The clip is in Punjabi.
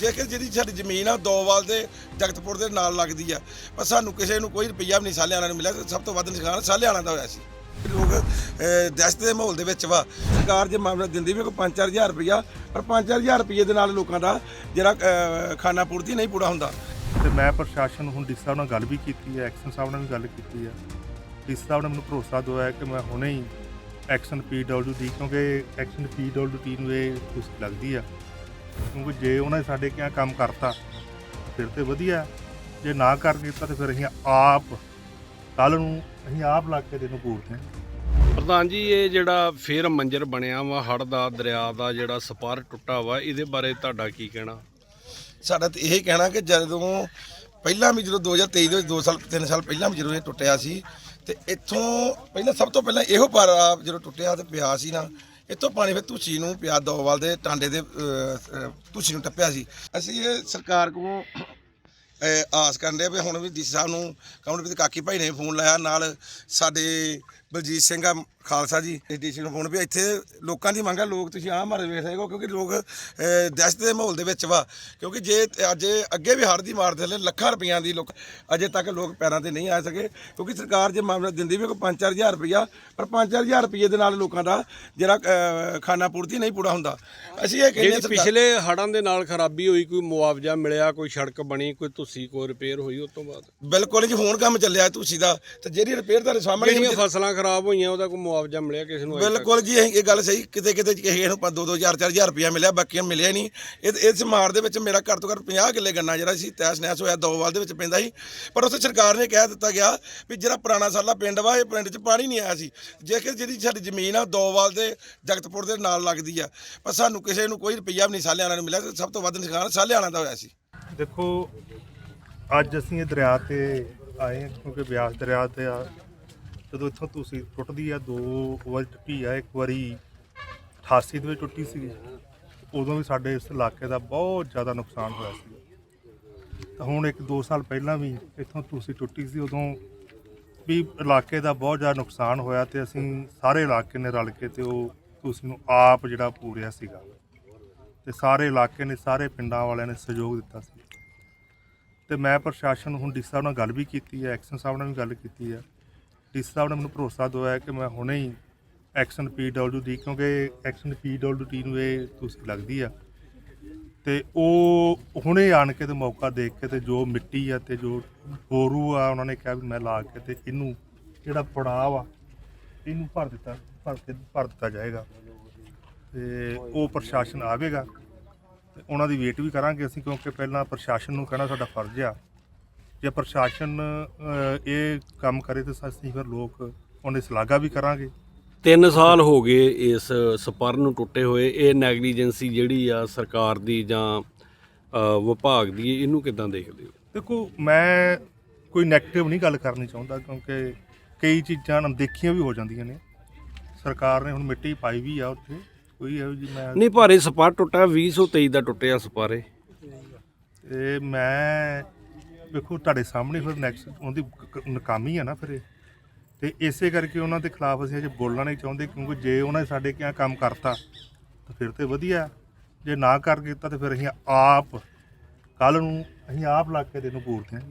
ਜੇਕਰ ਜਿਹੜੀ ਸਾਡੀ ਜ਼ਮੀਨ ਆ ਦੋਵਾਲ ਦੇ ਜਗਤਪੁਰ ਦੇ ਨਾਲ ਲੱਗਦੀ ਆ ਪਰ ਸਾਨੂੰ ਕਿਸੇ ਨੂੰ ਕੋਈ ਰੁਪਈਆ ਵੀ ਨਹੀਂ ਸਾਲਿਆਣਾ ਨੂੰ ਮਿਲਿਆ ਸਭ ਤੋਂ ਵੱਧ ਨੁਕਸਾਨ ਸਾਲਿਆਣਾ ਦਾ ਹੋਇਆ ਸੀ। ਲੋਕ ਦਹਿਸ਼ਤ ਦੇ ਮਾਹੌਲ ਦੇ ਵਿੱਚ ਵਾ। ਸਰਕਾਰ ਜੇ ਮਾਮਲਾ ਦਿੰਦੀ ਵੀ ਕੋਈ 5-4000 ਰੁਪਈਆ ਪਰ 5-4000 ਰੁਪਈਏ ਦੇ ਨਾਲ ਲੋਕਾਂ ਦਾ ਜਿਹੜਾ ਅਹ, ਖਾਣਾ ਪੂਰਤੀ ਨਹੀਂ ਪੂਰਾ ਹੁੰਦਾ। ਤੇ ਮੈਂ ਪ੍ਰਸ਼ਾਸਨ ਨੂੰ ਹੁਣ ਡੀ ਸਾਹਿਬ ਨਾਲ ਗੱਲ ਵੀ ਕੀਤੀ ਹੈ ਐਕਸ਼ਨ ਸਾਹਿਬ ਨਾਲ ਵੀ ਗੱਲ ਕੀਤੀ ਹੈ। ਡੀ ਸਾਹਿਬ ਨੇ ਮੈਨੂੰ ਭਰੋਸਾ ਦਵਾਇਆ ਕਿ ਮੈਂ ਹੁਣੇ ਹੀ ਐਕਸ਼ਨ ਪੀਡਬਲਯੂਡੀ ਕਿਉਂਕਿ ਐਕਸ਼ਨ ਪੀਡਬਲਯੂਡੀ ਨੂੰ ਇਹ ਕੁਛ ਲੱਗਦੀ ਆ। ਕਿਉਂਕਿ ਜੇ ਉਹਨਾਂ ਨੇ ਸਾਡੇ ਕਿਹਾ ਕੰਮ ਕਰਤਾ ਫਿਰ ਤੇ ਵਧੀਆ। ਜੇ ਨਾ ਕਰ ਦਿੱਤਾ ਤੇ ਫਿਰ ਅਸੀਂ ਆਪ ਕੱਲ ਨੂੰ ਅਸੀਂ ਆਪ ਲੱਗ ਕੇ ਇਹਨੂੰ ਪੂਰਦੇ ਹਾਂ ਪ੍ਰਧਾਨ ਜੀ ਇਹ ਜਿਹੜਾ ਫੇਰ ਮੰਜਰ ਬਣਿਆ ਵਾ ਹੜ ਦਾ ਦਰਿਆ ਦਾ ਜਿਹੜਾ ਸਪਾਰ ਟੁੱਟਾ ਵਾ ਇਹਦੇ ਬਾਰੇ ਤੁਹਾਡਾ ਕੀ ਕਹਿਣਾ? ਸਾਡਾ ਤਾਂ ਇਹ ਕਹਿਣਾ ਕਿ ਜਦੋਂ ਪਹਿਲਾਂ ਵੀ ਜਦੋਂ 2023 ਦੇ ਵਿੱਚ 2 ਸਾਲ 3 ਸਾਲ ਪਹਿਲਾਂ ਵੀ ਜਦੋਂ ਇਹ ਟੁੱਟਿਆ ਸੀ ਤੇ ਇੱਥੋਂ ਪਹਿਲਾਂ ਸਭ ਤੋਂ ਪਹਿਲਾਂ ਇਹੋ ਪਾਰਾ ਜਦੋਂ ਟੁੱਟਿਆ ਤੇ ਪਿਆ ਸੀ ਨਾ ਇੱਥੋਂ ਪਾਣੀ ਫਿਰ ਤੁਸੀ ਨੂੰ ਪਿਆ ਦੋਵਾਲ ਦੇ ਟਾਂਡੇ ਦੇ ਤੁਸੀ ਨੂੰ ਟੱਪਿਆ ਸੀ। ਅਸੀਂ ਇਹ ਸਰਕਾਰ ਕੋਲੋਂ ਆਸ ਕਰਦੇ ਆ ਵੀ ਹੁਣ ਵੀ ਡੀਸੀ ਸਾਹਿਬ ਨੂੰ ਕਮਲ ਵੀ ਕਾਕੀ ਭਾਈ ਨੇ ਫੋਨ ਲਾਇਆ। ਨਾਲ ਸਾਡੇ ਬਲਜੀਤ ਸਿੰਘ ਆ ਖਾਲਸਾ ਜੀ ਡੀਸੀ ਨੂੰ ਫੋਨ ਵੀ ਇੱਥੇ ਲੋਕਾਂ ਦੀ ਮੰਗ ਆ ਲੋਕ ਤੁਸੀਂ ਆਹ ਮਾਰੇ ਵੇਖ ਰਹੇ ਹੋ ਕਿਉਂਕਿ ਲੋਕ ਅਹ, ਦਹਿਸ਼ਤ ਦੇ ਮਾਹੌਲ ਦੇ ਵਿੱਚ ਵਾ। ਕਿਉਂਕਿ ਜੇ ਤੇ ਅੱਜ ਅੱਗੇ ਵੀ ਹੜ੍ਹ ਦੀ ਮਾਰ ਥੱਲੇ ਲੱਖਾਂ ਰੁਪਈਆਂ ਦੀ ਲੋਕ ਅਜੇ ਤੱਕ ਲੋਕ ਪੈਰਾਂ ਤੇ ਨਹੀਂ ਆ ਸਕੇ। ਕਿਉਂਕਿ ਸਰਕਾਰ ਜੇ ਮਾਮਲਾ ਦਿੰਦੀ ਵੀ ਕੋਈ 5-4000 ਰੁਪਈਆ ਪਰ 5-4000 ਰੁਪਈਏ ਦੇ ਨਾਲ ਲੋਕਾਂ ਦਾ ਜਿਹੜਾ ਅਹ, ਖਾਣਾ ਪੂਰਤੀ ਨਹੀਂ ਪੂਰਾ ਹੁੰਦਾ। ਅਸੀਂ ਇਹ ਕਹਿੰਦੇ ਜਿਹੜੀ ਹਾਂ ਸਰਕਾਰ- ਪਿਛਲੇ ਹੜਾਂ ਦੇ ਨਾਲ ਖਰਾਬੀ ਹੋਈ ਕੋਈ ਮੁਆਵਜ਼ਾ ਮਿਲਿਆ ਕੋਈ ਸੜਕ ਬਣੀ ਕੋਈ ਤੁਸੀਂ ਕੋਈ ਰਿਪੇਅਰ ਹੋਈ ਉਸ ਤੋਂ ਬਾਅਦ? ਬਿਲਕੁਲ ਜੀ ਹੁਣ ਕੰਮ ਚੱਲਿਆ ਤੁਸੀਂ ਦਾ। ਤੇ ਜਿਹੜੀ ਰਿਪੇਅਰ ਤੁਹਾਡੇ ਸਾਹਮਣੇ ਫਸਲਾਂ ਖਰਾਬ ਹੋਈਆਂ ਉਹਦਾ ਕੋਈ ਮੁਆਵਜ਼ਾ ਮਿਲਿਆ ਕਿਸੇ ਨੂੰ ਅਜੇ ਤੱਕ? ਬਿਲਕੁਲ ਜੀ ਇਹ ਇਹ ਗੱਲ ਸਹੀ। ਕਿਤੇ ਕਿਤੇ ਕਿਸੇ ਨੂੰ 2 2 4 4000 ਰੁਪਇਆ ਮਿਲਿਆ ਬਾਕੀਆਂ ਮਿਲਿਆ ਨਹੀਂ। ਇਹ ਇਸ ਮਾਰ ਦੇ ਵਿੱਚ ਮੇਰਾ ਘੱਟ ਤੋਂ ਘੱਟ 50 ਕਿੱਲੇ ਗੰਨਾ ਜਿਹੜਾ ਸੀ ਤੈਸ ਨੈਸ ਹੋਇਆ ਦੋਵਾਲ ਦੇ ਵਿੱਚ ਪੈਂਦਾ ਸੀ। ਪਰ ਉੱਥੇ ਸਰਕਾਰ ਨੇ ਕਹਿ ਦਿੱਤਾ ਗਿਆ ਵੀ ਜਿਹੜਾ ਪੁਰਾਣਾ ਸਾਲਾ ਪਿੰਡ ਵਾ ਇਹ ਪਿੰਡ 'ਚ ਪਾਣੀ ਨਹੀਂ ਆਇਆ ਸੀ। ਜੇਕਰ ਜਿਹੜੀ ਸਾਡੀ ਜ਼ਮੀਨ ਆ ਦੋਵਾਲ ਦੇ ਜਗਤਪੁਰ ਦੇ ਨਾਲ ਲੱਗਦੀ ਆ। ਪਰ ਸਾਨੂੰ ਕਿਸੇ ਨੂੰ ਕੋਈ ਰੁਪਈਆ ਵੀ ਨਹੀਂ ਸਾਲਿਆਣਾ ਨੂੰ ਮਿਲਿਆ ਤੇ ਸਭ ਤੋਂ ਵੱਧ ਨੁਕਸਾਨ ਸਾਲਿਆਣਾ ਦਾ ਹੋਇਆ ਸੀ। ਦੇਖੋ ਅੱਜ ਅਸੀਂ ਇਹ ਦਰਿਆ ਤੇ ਆਏ ਹਾਂ ਕਿਉਂਕਿ ਬਿਆਸ ਦਰਿਆ ਤੇ ਆ ਜਦੋਂ ਇੱਥੋਂ ਤੁਸੀਂ ਟੁੱਟਦੀ ਆ, ਦੋ ਵਾਰ ਟੁੱਟੀ ਆ, ਇੱਕ ਵਾਰੀ 88 ਦੇ ਵਿੱਚ ਟੁੱਟੀ ਸੀ ਉਦੋਂ ਵੀ ਸਾਡੇ ਇਸ ਇਲਾਕੇ ਦਾ ਬਹੁਤ ਜ਼ਿਆਦਾ ਨੁਕਸਾਨ ਹੋਇਆ ਸੀ ਤਾਂ ਹੁਣ ਇੱਕ 2 ਸਾਲ ਪਹਿਲਾਂ ਵੀ ਇੱਥੋਂ ਤੁਸੀਂ ਟੁੱਟੀ ਸੀ, ਉਦੋਂ ਵੀ ਇਲਾਕੇ ਦਾ ਬਹੁਤ ਜ਼ਿਆਦਾ ਨੁਕਸਾਨ ਹੋਇਆ ਤੇ ਅਸੀਂ ਸਾਰੇ ਇਲਾਕੇ ਨੇ ਰਲ ਕੇ ਤੇ ਉਹ ਤੁਸੀਂ ਨੂੰ ਆਪ ਜਿਹੜਾ ਪੂਰਿਆ ਸੀਗਾ। ਤੇ ਸਾਰੇ ਇਲਾਕੇ ਨੇ, ਸਾਰੇ ਪਿੰਡਾਂ ਵਾਲਿਆਂ ਨੇ ਸਹਿਯੋਗ ਦਿੱਤਾ ਸੀ। ਤੇ ਮੈਂ ਪ੍ਰਸ਼ਾਸਨ ਨੂੰ ਹੁਣ ਡੀ ਸਾਹਿਬ ਨਾਲ ਗੱਲ ਵੀ ਕੀਤੀ ਹੈ, ਐਕਸ਼ਨ ਸਾਹਿਬ ਨਾਲ ਵੀ ਗੱਲ ਕੀਤੀ ਹੈ। ਡੀ ਸਾਹਿਬ ਨੇ ਮੈਨੂੰ ਭਰੋਸਾ ਦਵਾਇਆ ਕਿ ਮੈਂ ਹੁਣੇ ਹੀ ਐਕਸ਼ਨ ਪੀਡਬਲਯੂਡੀ ਕਿਉਂਕਿ ਐਕਸ਼ਨ ਪੀਡਬਲਯੂਡੀ ਨੂੰ ਇਹ ਤੁਸੀਂ ਲੱਗਦੀ ਆ। ਤੇ ਉਹ ਹੁਣੇ ਆਣ ਕੇ ਤੇ ਮੌਕਾ ਦੇਖ ਕੇ ਤੇ ਜੋ ਮਿੱਟੀ ਆ ਤੇ ਜੋ ਬੋਰੂ ਆ, ਉਹਨਾਂ ਨੇ ਕਿਹਾ ਵੀ ਮੈਂ ਲਾ ਕੇ ਤੇ ਇਹਨੂੰ ਜਿਹੜਾ ਪੜਾਅ ਆ, ਇਹਨੂੰ ਭਰ ਦਿੱਤਾ, ਭਰ ਕੇ, ਭਰ ਦਿੱਤਾ ਜਾਏਗਾ। ਤੇ ਉਹ ਪ੍ਰਸ਼ਾਸਨ ਆਵੇਗਾ ਤੇ ਉਹਨਾਂ ਦੀ ਵੇਟ ਵੀ ਕਰਾਂਗੇ ਅਸੀਂ, ਕਿਉਂਕਿ ਪਹਿਲਾਂ ਪ੍ਰਸ਼ਾਸਨ ਨੂੰ ਕਹਿਣਾ ਸਾਡਾ ਫਰਜ਼ ਆ ਜੇ ਪ੍ਰਸ਼ਾਸਨ ਇਹ ਕੰਮ ਕਰੇ ਤਾਂ ਅਸੀਂ ਫਿਰ ਲੋਕ ਉਹਨੇ ਸ਼ਲਾਘਾ ਵੀ ਕਰਾਂਗੇ। ਤਿੰਨ ਸਾਲ ਹੋ ਗਏ ਇਸ ਸਪਰ ਨੂੰ ਟੁੱਟੇ ਹੋਏ। ਇਹ ਨੈਗਲੀਜੈਂਸੀ ਜਿਹੜੀ ਆ ਸਰਕਾਰ ਦੀ ਜਾਂ ਅ, ਵਿਭਾਗ ਦੀ ਇਹਨੂੰ ਕਿਦਾਂ ਦੇਖਦੇ ਹੋ? ਦੇਖੋ ਮੈਂ ਕੋਈ ਨੈਗੇਟਿਵ ਨਹੀਂ ਗੱਲ ਕਰਨੀ ਚਾਹੁੰਦਾ ਕਿਉਂਕਿ ਕਈ ਚੀਜ਼ਾਂ ਅਣਦੇਖੀਆਂ ਵੀ ਹੋ ਜਾਂਦੀਆਂ ਨੇ। ਸਰਕਾਰ ਨੇ ਹੁਣ ਮਿੱਟੀ ਪਾਈ ਵੀ ਆ ਉੱਥੇ ਕੋਈ ਇਹੋ ਜੀ ਮੈਂ ਨਹੀਂ ਭਾਰੇ ਸਪਾਰ ਟੁੱਟਾ 2023 ਦਾ ਟੁੱਟਿਆ ਸਪਾਰੇ ਤੇ ਮੈਂ ਵੇਖੋ, ਤੁਹਾਡੇ ਸਾਹਮਣੇ ਫਿਰ ਨੈਕਸਟ ਉਹਦੀ ਕ- ਨਾਕਾਮੀ ਆ ਨਾ ਫਿਰ ਇਹ। ਤੇ ਇਸੇ ਕਰਕੇ ਉਹਨਾਂ ਦੇ ਖਿਲਾਫ ਅਸੀਂ ਅਜੇ ਬੋਲਣਾ ਨਹੀਂ ਚਾਹੁੰਦੇ, ਕਿਉਂਕਿ ਜੇ ਉਹਨਾਂ ਨੇ ਸਾਡੇ ਕਿਆ ਕੰਮ ਕਰਤਾ, ਤਾਂ ਫਿਰ ਤੇ ਵਧੀਆ। ਜੇ ਨਾ ਕਰ ਦਿੱਤਾ, ਤਾਂ ਫਿਰ ਅਸੀਂ ਆਪ ਕੱਲ ਨੂੰ ਅਸੀਂ ਆਪ ਲੱਗ ਕੇ ਇਹਨੂੰ ਪੂਰਦੇ ਹਾਂ